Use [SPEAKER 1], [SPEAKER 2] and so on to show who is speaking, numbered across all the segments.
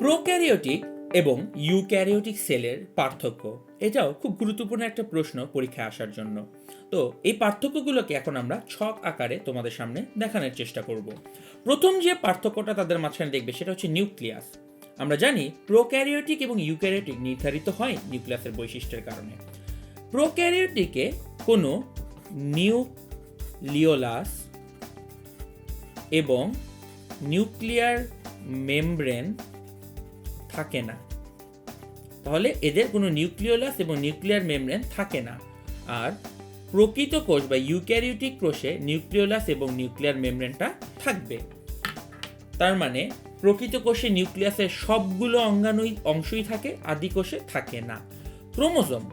[SPEAKER 1] Prokaryotic এবং eukaryotic সেলের পার্থক্য। এটাও খুব গুরুত্বপূর্ণ একটা প্রশ্ন পরীক্ষায় আসার জন্য। তো এই পার্থক্যগুলোকে এখন আমরা ছক আকারে তোমাদের সামনে দেখানোর চেষ্টা করব। প্রথম যে পার্থক্যটা তাদের মাঝখানে দেখবে সেটা হচ্ছে নিউক্লিয়াস। আমরা জানি প্রোক্যারিওটিক এবং ইউক্যারিওটিক নির্ধারিত হয় নিউক্লিয়াসের বৈশিষ্ট্যের কারণে। প্রোক্যারিওটিকে কোনো নিউক্লিওলাস এবং নিউক্লিয়ার মেমব্রেন থাকে না। তাহলে এদের কোনো নিউক্লিওলাস এবং নিউক্লিয়ার মেমব্রেন থাকে না। আর প্রকৃত কোষ বা ইউক্যারিওটিক কোষে নিউক্লিওলাস এবং নিউক্লিয়ার মেমব্রেনটা থাকবে। তার মানে প্রকৃত কোষে নিউক্লিয়াসের সবগুলো অঙ্গাণুই অংশই থাকে, আদি কোষে থাকে না। ক্রোমোজোম।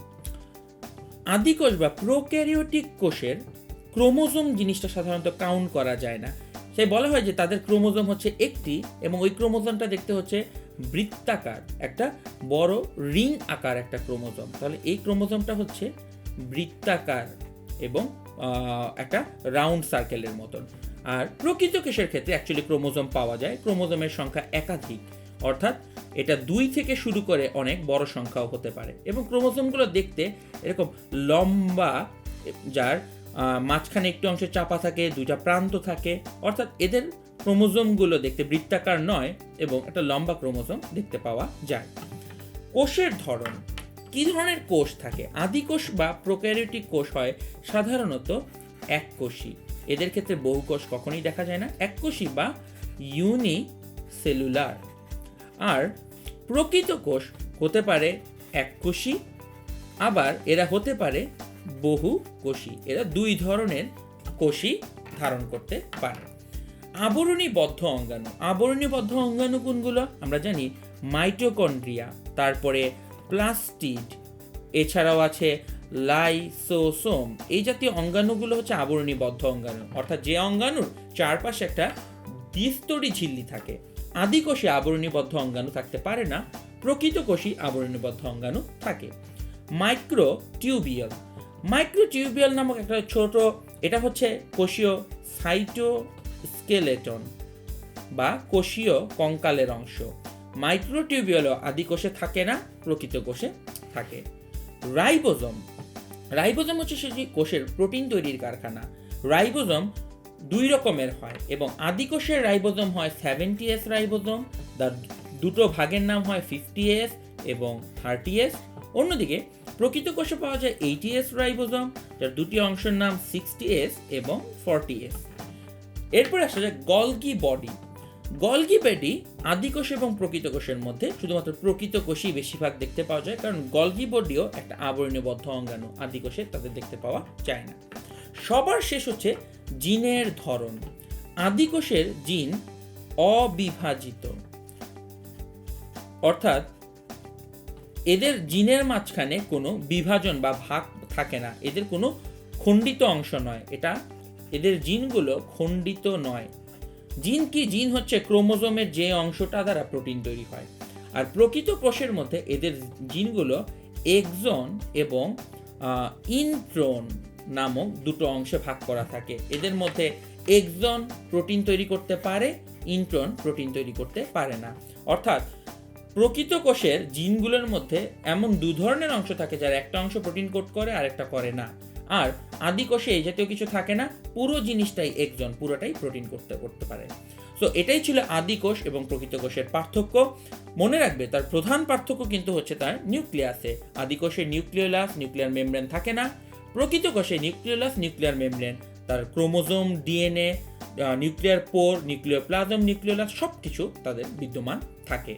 [SPEAKER 1] আদি কোষ বা প্রোক্যারিওটিক কোষের ক্রোমোজোম জিনিসটা সাধারণত কাউন্ট করা যায় না। সেই বলা হয় যে তাদের ক্রোমোজোম হচ্ছে একটি এবং ওই ক্রোমোজোমটা দেখতে হচ্ছে বৃত্তাকার, একটা বড় রিং আকার একটা ক্রোমোজোম। তাহলে এই ক্রোমোজোমটা হচ্ছে বৃত্তাকার এবং একটা রাউন্ড সার্কেলের মতন। আর প্রকৃত কেশের ক্ষেত্রে অ্যাকচুয়ালি ক্রোমোজোম পাওয়া যায়, ক্রোমোজোমের সংখ্যা একাধিক। অর্থাৎ এটা দুই থেকে শুরু করে অনেক বড় সংখ্যাও হতে পারে। এবং ক্রোমোজোমগুলো দেখতে এরকম লম্বা যার মাঝখানে একটু অংশে চাপা থাকে, দুইটা প্রান্ত থাকে। অর্থাৎ এদের ক্রোমোজোমগুলো দেখতে বৃত্তাকার নয় এবং একটা লম্বা ক্রোমোজোম দেখতে পাওয়া যায়। কোষের ধরন। কি ধরনের কোষ থাকে? আদি কোষ বা প্রোক্যারিওটিক কোষ হয় সাধারণত এককোষী। এদের ক্ষেত্রে বহু কোষ কখনোই দেখা যায় না, এককোষী বা ইউনি সেলুলার আর প্রকৃত কোষ হতে পারে এককোষী, আবার এরা হতে পারে বহু কোষী এরা দুই ধরনের কোষী ধারণ করতে পারে। আবরণীবদ্ধ অঙ্গাণু। আবরণীবদ্ধ অঙ্গাণু কোনগুলো? আমরা জানি মাইটোকন্ড্রিয়া, তারপরে প্লাস্টিড, এছাড়াও আছে লাইসোসোম। এই জাতীয় অঙ্গাণুগুলো হচ্ছে আবরণীবদ্ধ অঙ্গাণু। অর্থাৎ যে অঙ্গাণুর চারপাশে একটা দ্বিস্তরী ঝিল্লি থাকে। আদি কোষে আবরণীবদ্ধ অঙ্গাণু থাকতে পারে না প্রকৃত কোষী আবরণীবদ্ধ অঙ্গাণু থাকে। মাইক্রো টিউবিয়াল মাইক্রো টিউবিয়াল নামক একটা ছোট, এটা হচ্ছে কোষীয় সাইটোস্কেলেটন বা কোষীয় কঙ্কালের অংশ। মাইক্রোটিউবিয়ালও আদি কোষে থাকে না, প্রকৃত কোষে থাকে। রাইবোজোম। রাইবোজোম হচ্ছে সেটি কোষের প্রোটিন তৈরির কারখানা। রাইবোজোম দুই রকমের হয় এবং আদি কোষের রাইবোজোম হয় সেভেন্টি এস রাইবোজোম তার দুটো ভাগের নাম হয় ফিফটি এস এবং থার্টি এস। অন্যদিকে প্রকৃত কোষে পাওয়া যায় এইটি এস রাইবোজোম, যার দুটি অংশের নাম সিক্সটি এস এবং ফর্টি এস। এরপর আসা যায় গলগি বডি। গলগি বডি আদিকোষ এবং প্রকৃত কোষের মধ্যে, শুধুমাত্র প্রকৃত কোষই বেশিরভাগ দেখতে পাওয়া যায়, কারণ গলগি বডিও একটা আবরণীবদ্ধ অঙ্গাণু আদিকোষে তাদের দেখতে পাওয়া যায় না। সবার শেষ হচ্ছে জিনের ধরন। আদিকোষের জিন অবিভাজিত। অর্থাৎ এদের জিনের মাঝখানে কোনো বিভাজন বা ভাগ থাকে না। এদের কোনো খণ্ডিত অংশ নয়। এটা এদের জিনগুলো খণ্ডিত নয়। জিন কি? জিন হচ্ছে ক্রোমোজোমের যে অংশটা দ্বারা প্রোটিন তৈরি হয়। আর প্রকৃত কোষের মধ্যে এদের জিনগুলো এক্সন এবং ইনট্রন নামক দুটো অংশে ভাগ করা থাকে। এদের মধ্যে এক্সন প্রোটিন তৈরি করতে পারে, ইন্ট্রন প্রোটিন তৈরি করতে পারে না। অর্থাৎ প্রকৃত কোষের জিনগুলোর মধ্যে এমন দু ধরনের অংশ থাকে যার একটা অংশ প্রোটিন কোড করে আর একটা করে না। আর আদি কোষে এই জাতীয় কিছু থাকে না, পুরো জিনিসটাই একজন, পুরোটাই প্রোটিন করতে করতে পারে। তো এটাই ছিল আদি কোষ এবং প্রকৃত কোষের পার্থক্য। মনে রাখবে, তার প্রধান পার্থক্য কিন্তু হচ্ছে তার নিউক্লিয়াসে। আদি কোষে নিউক্লিওলাস, নিউক্লিয়ার মেমব্রেন থাকে না। প্রকৃত কোষে নিউক্লিওলাস, নিউক্লিয়ার মেমব্রেন। তার chromosome, DNA nuclear pore nuclear plasm nucleolus সব কিছু তাদের বিদ্যমান থাকে।